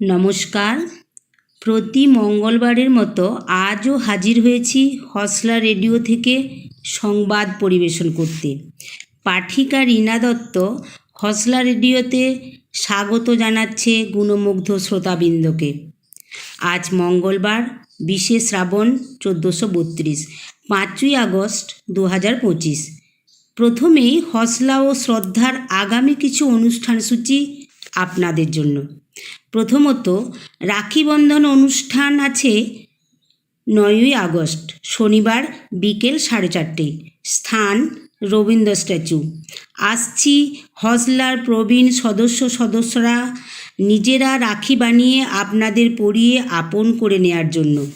নমস্কার। প্রতি মঙ্গলবারের মতো আজও হাজির হয়েছি হসলা রেডিও থেকে সংবাদ পরিবেশন করতে। পাঠিকা রীনা দত্ত হসলা রেডিওতে স্বাগত জানাচ্ছে গুণমুগ্ধ শ্রোতাবৃন্দকে। আজ মঙ্গলবার, বিশে শ্রাবণ চোদ্দোশো বত্রিশ, পাঁচই আগস্ট দু হাজার পঁচিশ। প্রথমেই হসলা ও শ্রদ্ধার আগামী কিছু অনুষ্ঠান সূচি আপনাদের জন্য। প্রথমত, রাখি বন্ধন অনুষ্ঠান আছে নয়ই আগস্ট, শনিবার বিকেল সাড়ে চারটে। স্থান, রবীন্দ্র স্ট্যাচু। আসছি হজলার প্রবীণ সদস্য সদস্যরা নিজেরা রাখি বানিয়ে আপনাদের পরিয়ে আপন করে নেয়ার জন্য।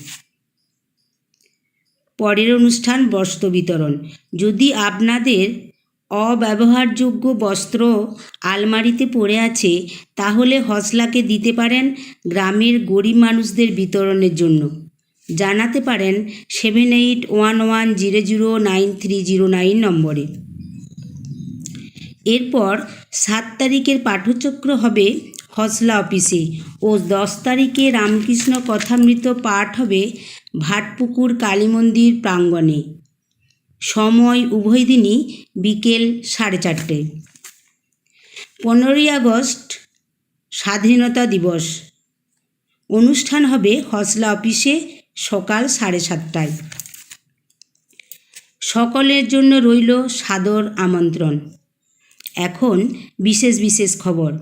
পরের অনুষ্ঠান বস্ত্র বিতরণ। যদি আপনাদের অব্যবহারযোগ্য বস্ত্র আলমারিতে পড়ে আছে, তাহলে হসলাকে দিতে পারেন গ্রামের গরিব মানুষদের বিতরণের জন্য। জানাতে পারেন seven eight one one zero zero nine three zero nine নম্বরে। এরপর সাত তারিখের পাঠচক্র হবে হসলা অফিসে ও দশ তারিখে রামকৃষ্ণ কথামৃত পাঠ হবে ভাটপুকুর কালী মন্দির প্রাঙ্গণে। সময় উভয় দিনই বিকেল সাড়ে চারটে। পনেরোই আগস্ট, স্বাধীনতা দিবস। অনুষ্ঠান হবে হসলা অফিসে সকাল সাড়ে সাতটায়। সকলের জন্য রইল সাদর আমন্ত্রণ। এখন বিশেষ বিশেষ খবর।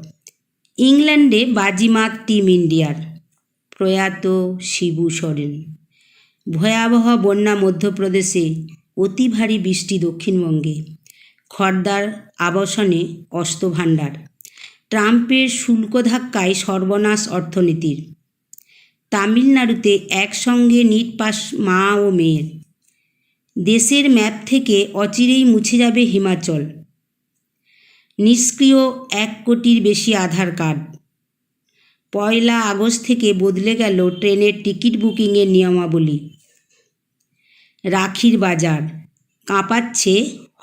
ইংল্যান্ডে বাজিমাত টিম ইন্ডিয়ার। প্রয়াত শিবু সোরেন। ভয়াবহ বন্যা মধ্যপ্রদেশে অতি ভারী বৃষ্টি দক্ষিণবঙ্গে। খর্দার আবাসনে অস্ত্রভাণ্ডার। ট্রাম্পের শুল্ক ধাক্কায় সর্বনাশ অর্থনীতির। তামিলনাড়ুতে একসঙ্গে নিট পাস মা ও মেয়ের। দেশের ম্যাপ থেকে অচিরেই মুছে যাবে হিমাচল। নিষ্ক্রিয় এক কোটির বেশি আধার কার্ড। পয়লা আগস্ট থেকে বদলে গেল ট্রেনের টিকিট বুকিংয়ের নিয়মাবলী। রাখির বাজার, কাঁপাচ্ছে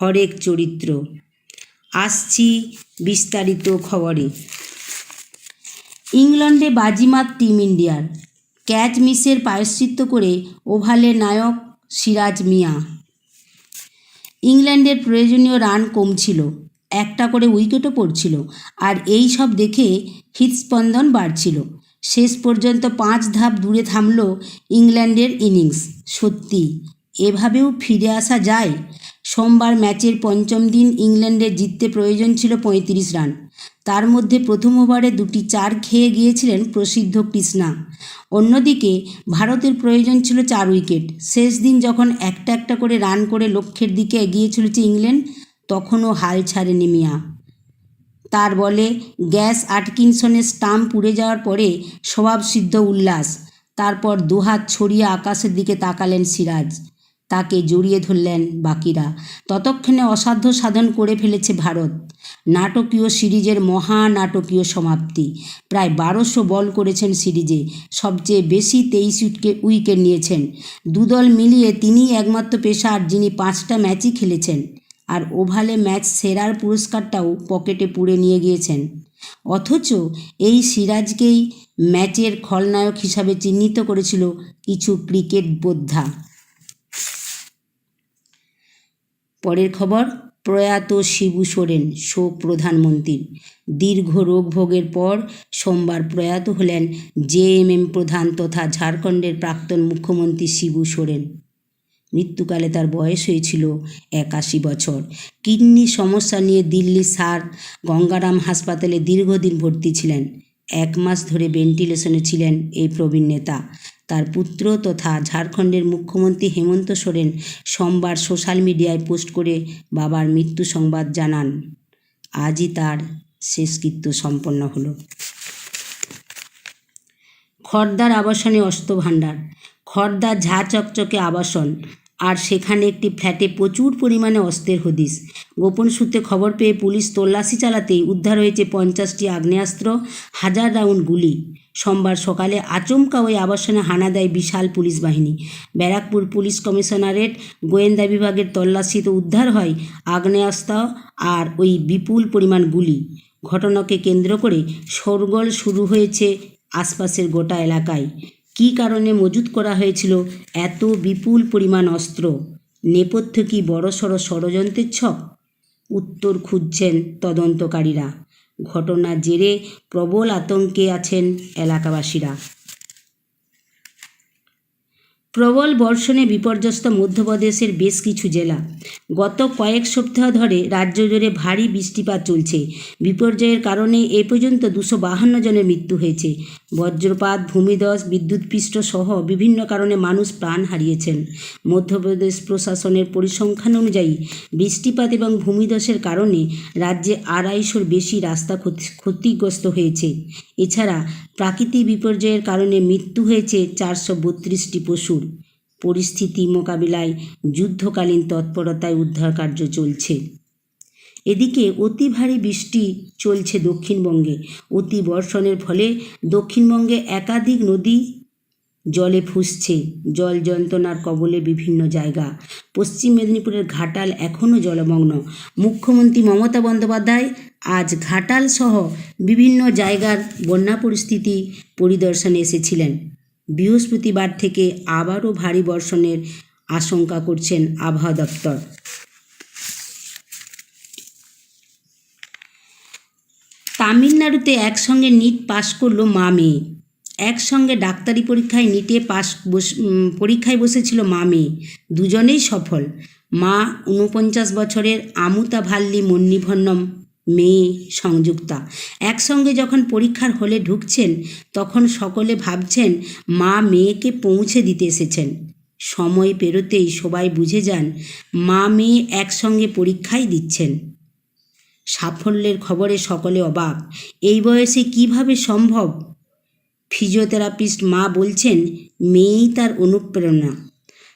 হরেক চরিত্র। আসছি বিস্তারিত খবরে। ইংল্যান্ডে বাজিমাত টিম ইন্ডিয়ার, ক্যাচ মিসের প্রায়শ্চিত্ত করে ওভালে নায়ক সিরাজ মিয়া। ইংল্যান্ডের প্রয়োজনীয় রান কমছিল, একটা করে উইকেটও পড়ছিল, আর এই সব দেখে হৃদস্পন্দন বাড়ছিল। শেষ পর্যন্ত পাঁচ ধাপ দূরে থামল ইংল্যান্ডের ইনিংস, সত্যি। এভাবেও ফিরে আসা যায়। সোমবার ম্যাচের পঞ্চম দিন ইংল্যান্ডের জিততে প্রয়োজন ছিল পঁয়ত্রিশ রান। তার মধ্যে প্রথম ওভারে দুটি চার খেয়ে গিয়েছিলেন প্রসিদ্ধ কৃষ্ণা অন্যদিকে ভারতের প্রয়োজন ছিল চার উইকেট। শেষ দিন যখন একটা একটা করে রান করে লক্ষ্যের দিকে এগিয়ে চলেছে ইংল্যান্ড, তখনও হাল ছাড়েনি মিয়া। তার বলে, গ্যাস আটকিনসনের স্টাম্প পুড়ে যাওয়ার পরে স্বভাবসিদ্ধ উল্লাস। তারপর দুহাত ছড়িয়ে আকাশের দিকে তাকালেন সিরাজ। তাকে জড়িয়ে ধরলেন বাকিরা। ততক্ষণে অসাধ্য সাধন করে ফেলেছে ভারত। নাটকীয় সিরিজের মহা নাটকীয় সমাপ্তি। প্রায় বারোশো বল করেছেন সিরিজে। সবচেয়ে বেশি তেইশ উইকে, উইকেট নিয়েছেন। দুদল মিলিয়ে তিনিই একমাত্র পেশার যিনি পাঁচটা ম্যাচই খেলেছেন। আর ওভালে ম্যাচ সেরার পুরস্কারটাও পকেটে পুড়ে নিয়ে গিয়েছেন। অথচ এই সিরাজকেই ম্যাচের খলনায়ক হিসাবে চিহ্নিত করেছিল কিছু ক্রিকেট বোদ্ধা। পরের খবর, প্রয়াত শিবু সোরেন, শোক প্রধানমন্ত্রীর। দীর্ঘ রোগ ভোগের পর সোমবার প্রয়াত হলেন জেএমএম প্রধান তথা ঝাড়খণ্ডের প্রাক্তন মুখ্যমন্ত্রী শিবু সোরেন। মৃত্যুকালে তার বয়স হয়েছিল একাশি বছর। কিডনি সমস্যা নিয়ে দিল্লি সার গঙ্গারাম হাসপাতালে দীর্ঘদিন ভর্তি ছিলেন। এক মাস ধরে ভেন্টিলেশনে ছিলেন এই প্রবীণ নেতা। তার পুত্র তথা ঝাড়খণ্ডের মুখ্যমন্ত্রী হেমন্ত সোরেন সোমবার সোশ্যাল মিডিয়ায় পোস্ট করে বাবার মৃত্যু সংবাদ জানান। আজই তার শেষকৃত্য সম্পন্ন হল। খর্দার আবাসনে অস্ত্র ভাণ্ডার খর্দার ঝা চকচকে আবাসন। আর সেখানে একটি ফ্ল্যাটে প্রচুর পরিমাণে অস্ত্রের হদিস গোপন সূত্রে খবর পেয়ে পুলিশ তল্লাশি চালাতেই উদ্ধার হয়েছে পঞ্চাশটি আগ্নেয়াস্ত্র, হাজার রাউন্ড গুলি। সোমবার সকালে আচমকা ওই আবাসনে হানা দেয় বিশাল পুলিশ বাহিনী। ব্যারাকপুর পুলিশ কমিশনারেট গোয়েন্দা বিভাগের তল্লাশিতে উদ্ধার হয় আগ্নেয়াস্ত্র আর ওই বিপুল পরিমাণ গুলি। ঘটনাকে কেন্দ্র করে শোরগোল শুরু হয়েছে আশপাশের গোটা এলাকায়। কী কারণে মজুত করা হয়েছিল? এত বিপুল পরিমাণ অস্ত্র। নেপথ্য কি বড়সড় ষড়যন্ত্রের ছক? উত্তর খুঁজছেন তদন্তকারীরা। ঘটনার জেরে প্রবল আতঙ্কে আছেন এলাকাবাসীরা। প্রবল বর্ষণে বিপর্যস্ত মধ্যপ্রদেশের বেশ কিছু জেলা। গত কয়েক সপ্তাহ ধরে রাজ্য জুড়ে ভারী বৃষ্টিপাত চলছে। বিপর্যয়ের কারণে এ পর্যন্ত দুশো বাহান্ন জনের মৃত্যু হয়েছে। বজ্রপাত, ভূমিধস, বিদ্যুৎপৃষ্ট সহ বিভিন্ন কারণে মানুষ প্রাণ হারিয়েছেন। মধ্যপ্রদেশ প্রশাসনের পরিসংখ্যান অনুযায়ী বৃষ্টিপাত এবং ভূমিধসের কারণে রাজ্যে আড়াইশোর বেশি রাস্তা ক্ষতি, ক্ষতিগ্রস্ত হয়েছে। এছাড়া প্রাকৃতিক বিপর্যয়ের কারণে মৃত্যু হয়েছে চারশো বত্রিশটি পশুর পরিস্থিতি মোকাবিলায় যুদ্ধকালীন তৎপরতায় উদ্ধার কার্য চলছে। এদিকে অতি ভারী বৃষ্টি চলছে দক্ষিণবঙ্গে। অতি বর্ষণের ফলে দক্ষিণবঙ্গে একাধিক নদী জলে ফুসছে। জল যন্ত্রণার কবলে বিভিন্ন জায়গা। পশ্চিম মেদিনীপুরের ঘাটাল এখনও জলমগ্ন। মুখ্যমন্ত্রী মমতা বন্দ্যোপাধ্যায় আজ ঘাটাল সহ বিভিন্ন জায়গার বন্যা পরিস্থিতি পরিদর্শনে এসেছিলেন। বৃহস্পতিবার থেকে আবারও ভারী বর্ষণের আশঙ্কা করছেন আবহাওয়া দপ্তর। তামিলনাড়ুতে একসঙ্গে নিট পাশ করল মা মেয়ে। একসঙ্গে ডাক্তারি পরীক্ষায় নিটে পাশ বস পরীক্ষায় বসেছিল মা মেয়ে। দুজনেই সফল। মা ঊনপঞ্চাশ বছরের আমুতা ভাল্লি মন্নিভন্নম মেয়ে সংযুক্তা। একসঙ্গে যখন পরীক্ষার হলে ঢুকছেন, তখন সকলে ভাবছেন মা মেয়েকে পৌঁছে দিতে এসেছেন। সময় পেরোতেই সবাই বুঝে যান মা মেয়ে একসঙ্গে পরীক্ষাই দিচ্ছেন। সাফল্যের খবরে সকলে অবাক। এই বয়সে কীভাবে সম্ভব? ফিজিওথেরাপিস্ট মা বলছেন, মেয়েই তার অনুপ্রেরণা।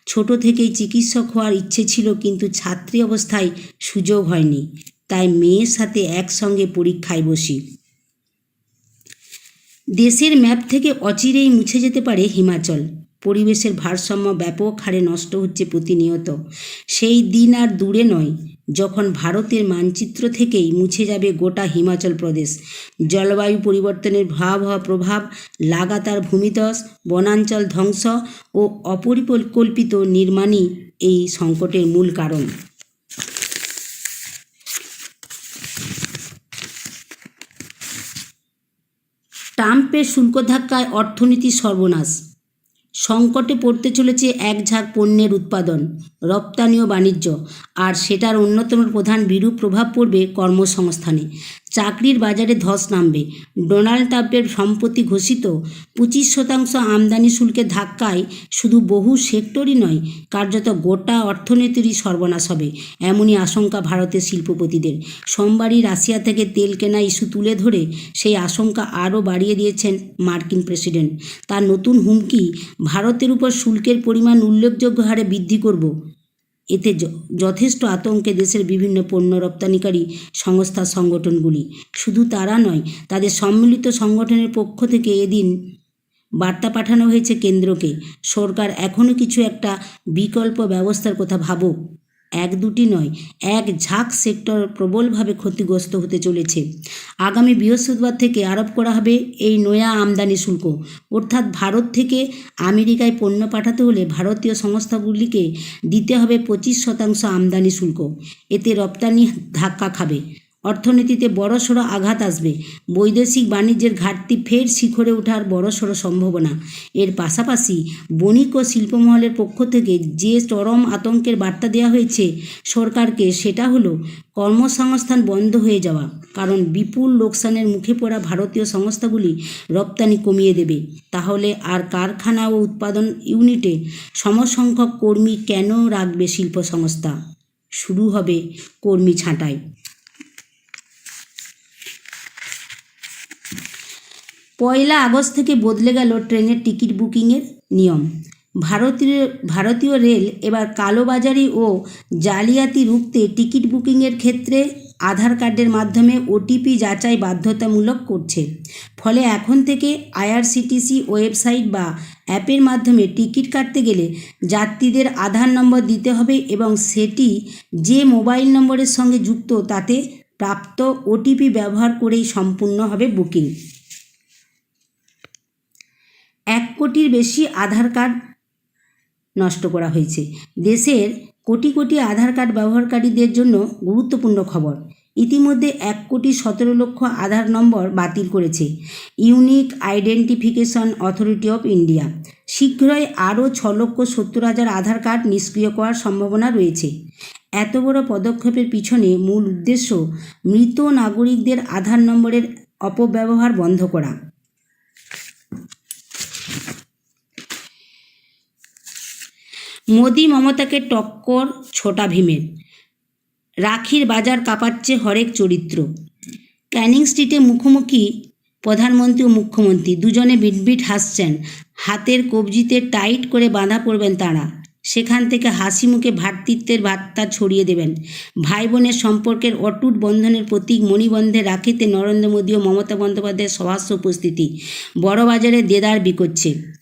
ছোট থেকেই চিকিৎসক হওয়ার ইচ্ছে ছিল, কিন্তু ছাত্রী অবস্থায় সুযোগ হয়নি। তাই মেয়ের সাথে একসঙ্গে পরীক্ষায় বসি। দেশের ম্যাপ থেকে অচিরেই মুছে যেতে পারে হিমাচল। পরিবেশের ভারসাম্য ব্যাপক হারে নষ্ট হচ্ছে প্রতিনিয়ত। সেই দিন আর দূরে নয়। যখন ভারতের মানচিত্র থেকেই মুছে যাবে গোটা হিমাচল প্রদেশ। জলবায়ু পরিবর্তনের ভয়াবহ প্রভাব, লাগাতার ভূমিধস, বনাঞ্চল ধ্বংস ও অপরিকল্পিত নির্মাণই এই সংকটের মূল কারণ। ট্রাম্পের শুল্ক ধাক্কায় অর্থনীতি সর্বনাশ। সংকটে পড়তে চলেছে এক ঝাঁক পণ্যের উৎপাদন। রপ্তানি ও বাণিজ্য। আর সেটার অন্যতম প্রধান বিরূপ প্রভাব পড়বে কর্মসংস্থানে। চাকরির বাজারে ধস নামবে। ডোনাল্ড ট্রাম্পের সম্প্রতি ঘোষিত পঁচিশ শতাংশ আমদানি শুল্কের ধাক্কায় শুধু বহু সেক্টরই নয়, কার্যত গোটা অর্থনীতিরই সর্বনাশ হবে, এমনই আশঙ্কা ভারতের শিল্পপতিদের। সোমবারই রাশিয়া থেকে তেল কেনা ইস্যু তুলে ধরে সেই আশঙ্কা আরও বাড়িয়ে দিয়েছেন মার্কিন প্রেসিডেন্ট। তার নতুন হুমকি, ভারতের উপর শুল্কের পরিমাণ উল্লেখযোগ্য হারে বৃদ্ধি করব। এতে যথেষ্ট আতঙ্কে দেশের বিভিন্ন পণ্য রপ্তানিকারী সংস্থা সংগঠনগুলি। শুধু তারা নয়, তাদের সম্মিলিত সংগঠনের পক্ষ থেকে এদিন বার্তা পাঠানো হয়েছে কেন্দ্রকে। সরকার এখনও কিছু একটা বিকল্প ব্যবস্থার কথা ভাবুক। এক দুটি নয়, এক ঝাঁক সেক্টর প্রবলভাবে ক্ষতিগ্রস্ত হতে চলেছে। আগামী বৃহস্পতিবার থেকে আরোপ করা হবে এই নয়া আমদানি শুল্ক। অর্থাৎ ভারত থেকে আমেরিকায় পণ্য পাঠাতে হলে ভারতীয় সংস্থাগুলিকে দিতে হবে পঁচিশ শতাংশ আমদানি শুল্ক। এতে রপ্তানি ধাক্কা খাবে। অর্থনীতিতে বড়সড় আঘাত আসবে। বৈদেশিক বাণিজ্যের ঘাটতি ফের শিখরে ওঠার বড়সড় সম্ভাবনা। এর পাশাপাশি বণিক ও শিল্পমহলের পক্ষ থেকে যে চরম আতঙ্কের বার্তা দেওয়া হয়েছে সরকারকে, সেটা হলো কর্মসংস্থান বন্ধ হয়ে যাওয়া, কারণ বিপুল লোকসানের মুখে পড়া ভারতীয় সংস্থাগুলি রপ্তানি কমিয়ে দেবে। তাহলে আর কারখানা ও উৎপাদন ইউনিটে সমসংখ্যক কর্মী কেন রাখবে শিল্প সংস্থা শুরু হবে কর্মী ছাঁটাই। পয়লা আগস্ট থেকে বদলে গেল ট্রেনের টিকিট বুকিংয়ের নিয়ম। ভারতীয় ভারতীয় রেল এবার কালোবাজারি ও জালিয়াতি রুখতে টিকিট বুকিংয়ের ক্ষেত্রে আধার কার্ডের মাধ্যমে ওটিপি যাচাই বাধ্যতামূলক করছে। ফলে এখন থেকে আইআরসিটিসি ওয়েবসাইট বা অ্যাপের মাধ্যমে টিকিট কাটতে গেলে যাত্রীদের আধার নম্বর দিতে হবে এবং সেটি যে মোবাইল নম্বরের সঙ্গে যুক্ত তাতে প্রাপ্ত ওটিপি ব্যবহার করেই সম্পূর্ণ হবে বুকিং। কোটির বেশি আধার কার্ড নষ্ট করা হয়েছে। দেশের কোটি কোটি আধার কার্ড ব্যবহারকারীদের জন্য গুরুত্বপূর্ণ খবর। ইতিমধ্যে এক কোটি সতেরো লক্ষ আধার নম্বর বাতিল করেছে unique identification authority of India. শীঘ্রই আরও ছ লক্ষ সত্তর হাজার আধার কার্ড নিষ্ক্রিয় করার সম্ভাবনা রয়েছে। এত বড় পদক্ষেপের পিছনে মূল উদ্দেশ্য মৃত নাগরিকদের আধার নম্বরের অপব্যবহার বন্ধ করা। মোদি মমতাকে টক্কর ছোটা ভীমের রাখির বাজার কাঁপাচ্ছে হরেক চরিত্র। ক্যানিং স্ট্রিটে মুখোমুখি প্রধানমন্ত্রী ও মুখ্যমন্ত্রী। দুজনে বিটবিট হাসছেন। হাতের কবজিতে টাইট করে বাঁধা পড়বেন তাঁরা। সেখান থেকে হাসি মুখে ভ্রাতৃত্বের বার্তা ছড়িয়ে দেবেন। ভাই বোনের সম্পর্কের অটুট বন্ধনের প্রতীক মণিবন্ধে রাখিতে নরেন্দ্র মোদী ও মমতা বন্দ্যোপাধ্যায়ের সহস্র উপস্থিতি। বড়বাজারে দেদার বিকোচ্ছে।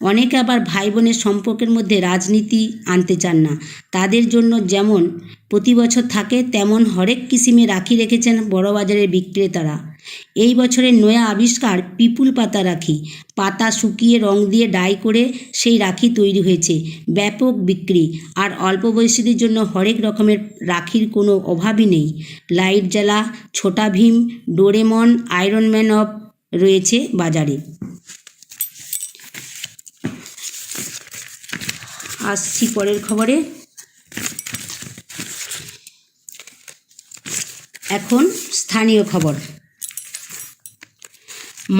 অনেকে আবার ভাই বোনের সম্পর্কের মধ্যে রাজনীতি আনতে চান না। তাদের জন্য যেমন প্রতি বছর থাকে, তেমন হরেক কিসিমে রাখি রেখেছেন বড়বাজারের বিক্রেতারা। এই বছরের নয়া আবিষ্কার পিপুল পাতা রাখি। পাতা শুকিয়ে রং দিয়ে ডাই করে সেই রাখি তৈরি হয়েছে, ব্যাপক বিক্রি। আর অল্প বয়সীদের জন্য হরেক রকমের রাখির কোনো অভাবই নেই। লাইট জ্বালা, Chhota Bheem, Doraemon, iron man off রয়েছে বাজারে। আসছি পরের খবরে। এখন স্থানীয় খবর।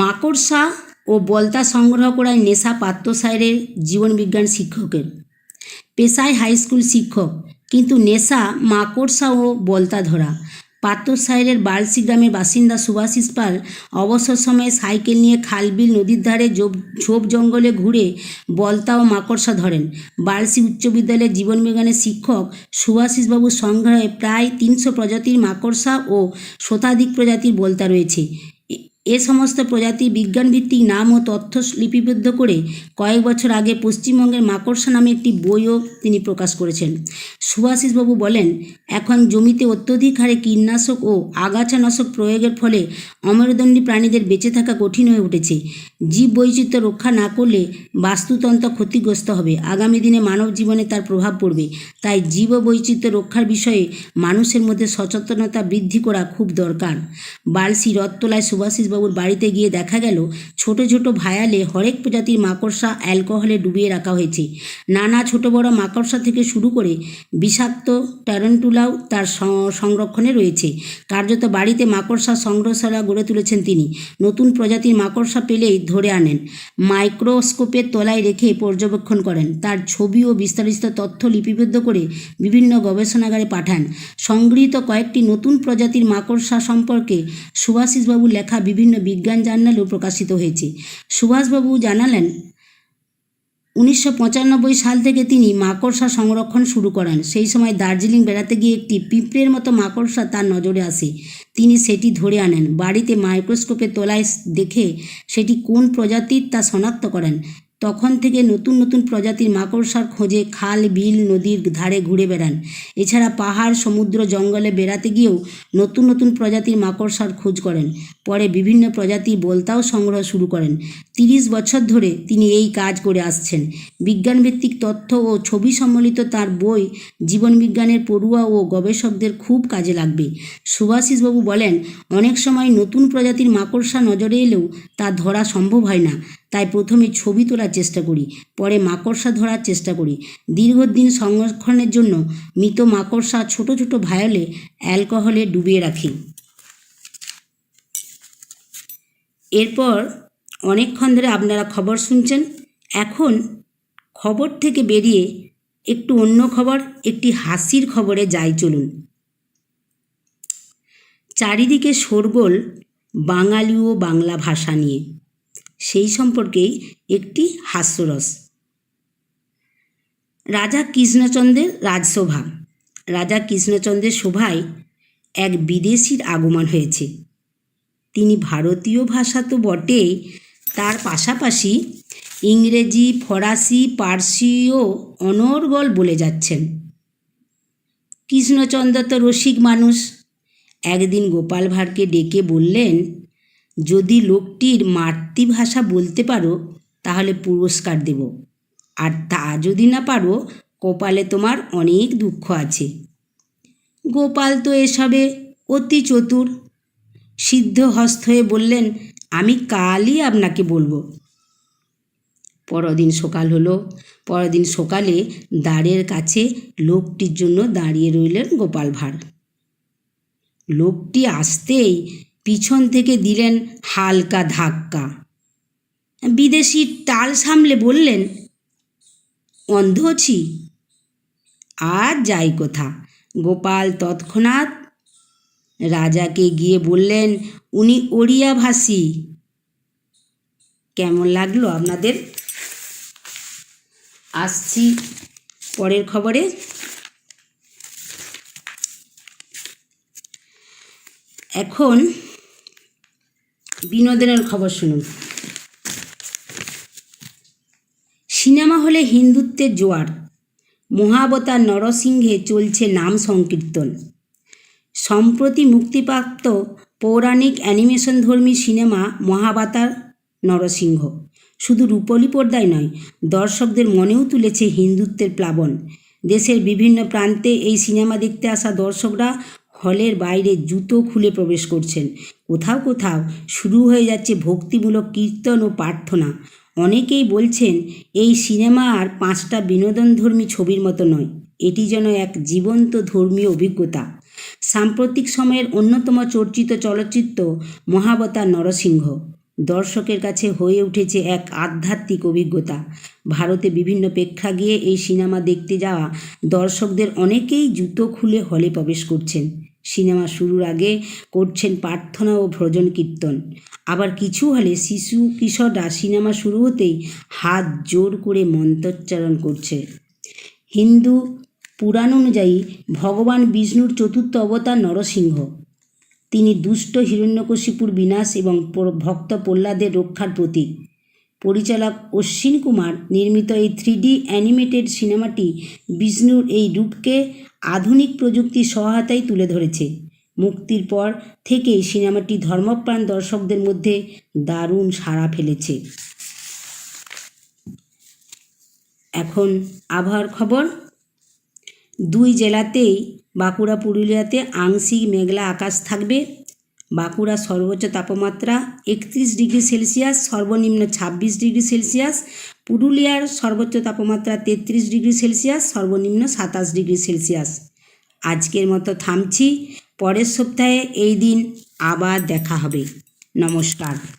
মাকড়সা ও বলতা সংগ্রহ করায় নেশা পাত্রসায়ের জীবনবিজ্ঞান শিক্ষকের। পেশায় হাই স্কুল শিক্ষক, কিন্তু নেশা মাকড়সা ও বলতা ধরা। পাত্রসায়ের বালসি গ্রামের বাসিন্দা সুভাষিস পাল অবসর সময়ে সাইকেল নিয়ে খালবিল নদীর ধারে ঝোপ জঙ্গলে ঘুরে বলতা ও মাকড়সা ধরেন। বালসি উচ্চ বিদ্যালয়ের জীবনবিজ্ঞানের শিক্ষক সুভাষিসবাবুর সংগ্রহে প্রায় তিনশো প্রজাতির মাকড়সা ও শতাধিক প্রজাতির বলতা রয়েছে। এ- সমস্ত প্রজাতি বিজ্ঞানভিত্তিক নাম ও তথ্য লিপিবদ্ধ করে কয়েক বছর আগে পশ্চিমবঙ্গের মাকড়সা নামে একটি বইও তিনি প্রকাশ করেছেন। সুভাষিসবাবু বলেন, এখন জমিতে অত্যধিক হারে কীটনাশক ও আগাছানাশক প্রয়োগের ফলে অমেরুদণ্ডী প্রাণীদের বেঁচে থাকা কঠিন হয়ে উঠেছে। জীব বৈচিত্র্য রক্ষা না করলে বাস্তুতন্ত্র ক্ষতিগ্রস্ত হবে। আগামী দিনে মানব জীবনে তার প্রভাব পড়বে। তাই জীব বৈচিত্র্য রক্ষার বিষয়ে মানুষের মধ্যে সচেতনতা বৃদ্ধি করা খুব দরকার। বালসি রথতলায় সুভাষিসবাবুর বাড়িতে গিয়ে দেখা গেল, ছোট ছোট ভায়ালে হরেক প্রজাতির মাকড়সা অ্যালকোহলে ডুবিয়ে রাখা হয়েছে। নানা ছোট বড় মাকড়সা থেকে শুরু করে বিষাক্ত ট্যারেন্টুলাও তার সংরক্ষণে রয়েছে। কার্যত বাড়িতে মাকড়সা সংগ্রহশালা গড়ে তুলেছেন তিনি। নতুন প্রজাতির মাকড়সা পেলেই ধরে আনেন। মাইক্রোস্কোপের তলায় রেখে পর্যবেক্ষণ করেন। তার ছবি ও বিস্তারিত তথ্য লিপিবদ্ধ করে বিভিন্ন গবেষণাগারে পাঠান। সংগৃহীত কয়েকটি নতুন প্রজাতির মাকড়সা সম্পর্কে সুভাষিসবাবুর লেখা বিভিন্ন বিজ্ঞান জার্নালেও প্রকাশিত হয়েছে। সুভাষবাবু জানালেন, উনিশশো পঁচানব্বই সাল থেকে তিনি মাকড়সা সংরক্ষণ শুরু করেন। সেই সময় দার্জিলিং বেড়াতে গিয়ে একটি পিঁপড়ের মতো মাকড়সা তার নজরে আসে। তিনি সেটি ধরে আনেন। বাড়িতে মাইক্রোস্কোপে তোলায় দেখে সেটি কোন প্রজাতির তা শনাক্ত করেন। তখন থেকে নতুন নতুন প্রজাতির মাকড়সার খোঁজে খাল, বিল, নদীর ধারে ঘুরে বেড়ান। এছাড়া পাহাড়, সমুদ্র, জঙ্গলে বেড়াতে গিয়েও নতুন নতুন প্রজাতির মাকড়সার খোঁজ করেন। পরে বিভিন্ন প্রজাতির বলতাও সংগ্রহ শুরু করেন। তিরিশ বছর ধরে তিনি এই কাজ করে আসছেন। বিজ্ঞানভিত্তিক তথ্য ও ছবি সম্বলিত তার বই জীবনবিজ্ঞানের পড়ুয়া ও গবেষকদের খুব কাজে লাগবে। সুভাষিসবাবু বলেন, অনেক সময় নতুন প্রজাতির মাকড়সা নজরে এলেও তা ধরা সম্ভব হয় না। তাই প্রথমে ছবি তোলার চেষ্টা করি, পরে মাকড়সা ধরার চেষ্টা করি। দীর্ঘদিন সংরক্ষণের জন্য মৃত মাকড়সা ছোট ছোট ভায়োলে অ্যালকোহলে ডুবিয়ে রাখি। এরপর অনেকক্ষণ ধরে আপনারা খবর শুনছেন। এখন খবর থেকে বেরিয়ে একটু অন্য খবর, একটি হাসির খবরে যাই চলুন। চারিদিকে শোরগোল বাঙালি ও বাংলা ভাষা নিয়ে। সেই সম্পর্কেই একটি হাস্যরস। রাজা কৃষ্ণচন্দ্রের রাজসভা। রাজা কৃষ্ণচন্দ্রের সভায় এক বিদেশির আগমন হয়েছে। তিনি ভারতীয় ভাষা তো বটেই, তার পাশাপাশি ইংরেজি, ফরাসি পার্সিও অনর্গল বলে যাচ্ছেন। কৃষ্ণচন্দ্র তো রসিক মানুষ। একদিন গোপাল ভাঁড়কে ডেকে বললেন যদি লোকটির মাতৃভাষা বলতে পারো, তাহলে পুরস্কার দেব। আর তা যদি না পারো, কপালে তোমার অনেক দুঃখ আছে। গোপাল তো এসবে অতি চতুর। সিদ্ধ হস্ত হয়ে বললেন, আমি কালই আপনাকে বলব। পরদিন সকাল হলো। পরদিন সকালে দ্বারের কাছে লোকটির জন্য দাঁড়িয়ে রইলেন গোপাল ভাঁড়। লোকটি আসতেই পিছন থেকে দিলেন হালকা ধাক্কা। বিদেশি টাল সামলে বললেন, অন্ধ ছি। আর যাই কোথা। গোপাল তৎক্ষণাৎ রাজাকে গিয়ে বললেন, উনি ওড়িয়া ভাষী কেমন লাগল আপনাদের? আসছি পরের খবরে। এখন বিনোদনের খবর শুনুন। সিনেমা হলে হিন্দুত্বের জোয়ার। মহাবতার নরসিংহে চলছে নাম সংকীর্তন। সম্প্রতি মুক্তিপ্রাপ্ত পৌরাণিক অ্যানিমেশনধর্মী সিনেমা মহাবতার নরসিংহ। শুধু রূপলি পর্দায় নয়, দর্শকদের মনেও তুলেছে হিন্দুত্বের প্লাবন। দেশের বিভিন্ন প্রান্তে এই সিনেমা দেখতে আসা দর্শকরা হলের বাইরে জুতো খুলে প্রবেশ করছেন। কোথাও কোথাও শুরু হয়ে যাচ্ছে ভক্তিমূলক কীর্তন ও প্রার্থনা। অনেকেই বলছেন, এই সিনেমা আর পাঁচটা বিনোদনধর্মী ছবির মতো নয়। এটি যেন এক জীবন্ত ধর্মীয় অভিজ্ঞতা। সাম্প্রতিক সময়ের অন্যতম চর্চিত চলচ্চিত্র মহাবতার নরসিংহ। দর্শকের কাছে হয়ে উঠেছে এক আধ্যাত্মিক অভিজ্ঞতা। ভারতে বিভিন্ন প্রেক্ষাগৃহে এই সিনেমা দেখতে যাওয়া দর্শকদের অনেকেই জুতো খুলে হলে প্রবেশ করছেন। সিনেমা শুরুর আগে করছেন প্রার্থনা ও ভ্রজন কীর্তন। আবার কিছু হলে শিশু কিশোররা সিনেমা শুরু হতেই হাত জোর করে মন্ত্রোচ্চারণ করছে। হিন্দু পুরাণ অনুযায়ী ভগবান বিষ্ণুর চতুর্থ অবতার নরসিংহ। তিনি দুষ্ট হিরণ্যকশিপুর বিনাশ এবং ভক্ত প্রহ্লাদের রক্ষার প্রতীক। পরিচালক অশ্বিন কুমার নির্মিত এই থ্রিডি অ্যানিমেটেড সিনেমাটি বিষ্ণুর এই রূপকে আধুনিক প্রযুক্তির সহায়তায় তুলে ধরেছে। মুক্তির পর থেকেই সিনেমাটি ধর্মপ্রাণ দর্শকদের মধ্যে দারুণ সাড়া ফেলেছে। এখন আবহাওয়ার খবর। দুই জেলাতেই বাঁকুড়া, পুরুলিয়াতে আংশিক মেঘলা আকাশ থাকবে। বাঁকুড়া সর্বোচ্চ তাপমাত্রা একত্রিশ ডিগ্রি সেলসিয়াস, সর্বনিম্ন ছাব্বিশ ডিগ্রি সেলসিয়াস, পুরুলিয়ার সর্বোচ্চ তাপমাত্রা তেত্রিশ ডিগ্রি সেলসিয়াস, সর্বনিম্ন সাতাশ ডিগ্রি সেলসিয়াস। আজকের মতো থামছি। পরের সপ্তাহে এই দিন আবার দেখা হবে। নমস্কার।